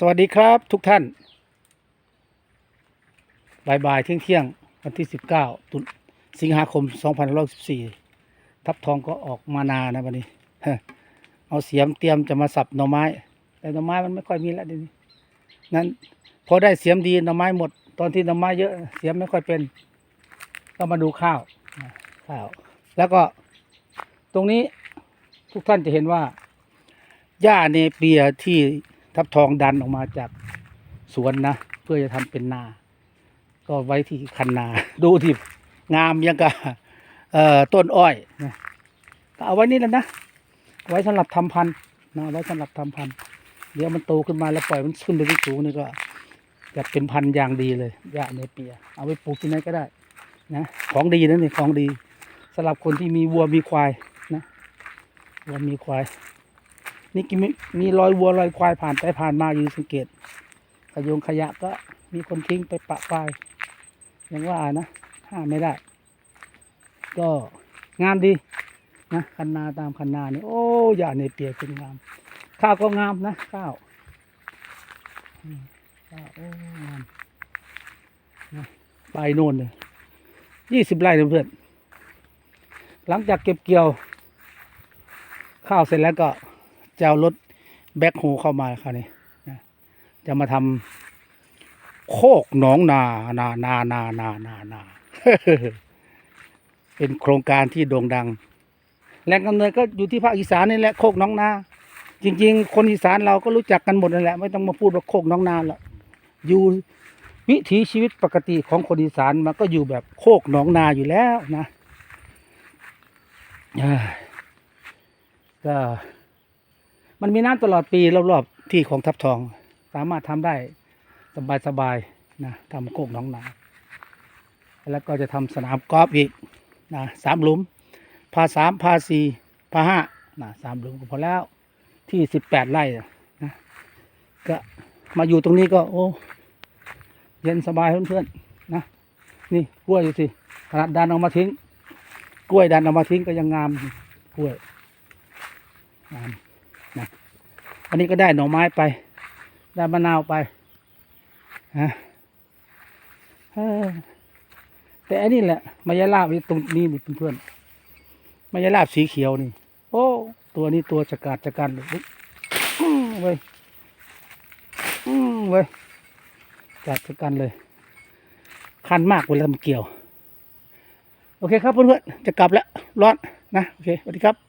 สวัสดีครับทุกท่านบ่ายบายเที่ยงเที่ยงๆวันที่ 19 ตุลสิงหาคม 2514 ทับทองก็ออกมานานะวันนี้ เอาเสียมเตรียมจะมาสับหน่อไม้ แต่หน่อไม้มันไม่ค่อยมีแล้วเดี๋ยวนี้นั้นพอได้เสียมดีหน่อไม้หมด ตอนที่หน่อไม้เยอะเสียมไม่ค่อยเป็น ก็มาดูข้าวข้าว แล้วก็ตรงนี้ทุกท่านจะเห็นว่าหญ้าเนเปียที่ ทับทองดันออกมาจากสวนนะ เพื่อจะทำเป็นนา ก็ไว้ที่คันนา ดูที่งามยังกับเอ่อต้นอ้อยนะก็เอาไว้นี่แหละนะ ไว้สำหรับทำพันธุ์นะไว้สำหรับทำพันธุ์เดี๋ยวมันโตขึ้นมาแล้วปล่อยมันขึ้นไปที่สูงนี่ก็จะเป็นพันธุ์อย่างดีเลยหญ้าเนเปีย เอาไว้ปลูกที่ไหนก็ได้นะของดีนะนี่ของดีสำหรับคนที่มีวัวมีควายนะวัวมีควาย นี่กินมีมีรอยวัวรอยควายผ่านไปผ่านมาอยู่สังเกต ขยงขยะก็มีคนทิ้งไปปะปายอย่างว่านะห้ามไม่ได้ ก็งามดีนะคันนาตามคันนานี่โอ้ยาในเปียกเป็นงาม ข้าวก็งามนะข้าวข้าวโอ้งามนะไปโน่นเลยยี่สิบไร่เพื่อนหลังจากเก็บเกี่ยว ข้าวเสร็จแล้วก็ จะเอารถแบ็คโฮเข้ามาคราวนี้จะมาทำโคกหนองนานานานานานานาเป็นโครงการที่โด่งดังแหล่งกำเนิดก็อยู่ที่ภาคอีสานนี่แหละโคกหน้องนา จริง ๆ คนอีสานเราก็รู้จักกันหมดนั่นแหละไม่ต้องมาพูดว่าโคกหน้องนาหรอยู่วิถีชีวิตปกติของคนอีสานมันก็อยู่แบบโคกหนองนาอยู่แล้วนะก็ มันมีน้ำตลอดปีรอบๆที่ของทับทอง สามารถทำได้สบายๆนะทำโคกหน้องนาแล้วก็จะทำสนามกอล์ฟอีกนะสามหลุม พาสามพาสี่พาห้านะสามหลุมก็พอแล้วที่สิบแปดไร่นะก็มาอยู่ตรงนี้ก็โอ้เย็นสบายเพื่อนๆนะนี่กล้วยอยู่สิขนาดดันออกมาทิ้ง กล้วยดันออกมาทิ้งก็ยังงามกล้วยงาม นะอันนี้ก็ได้หน่อไม้ไป ได้มะนาวไปฮะแต่อันนี้แหละมายาลาบนี่ตรงนี้นี่เพื่อนๆมายาลาบสีเขียวนี่ โอ้ ตัวนี้ตัวจักราดจักรเลยอุ๊ยอื้อเว้ยอืมเว้ยจัดกันเลย คันมากเวลามันเกี่ยว โอเคครับเพื่อนๆจะกลับแล้วร้อนนะ โอเคสวัสดีครับ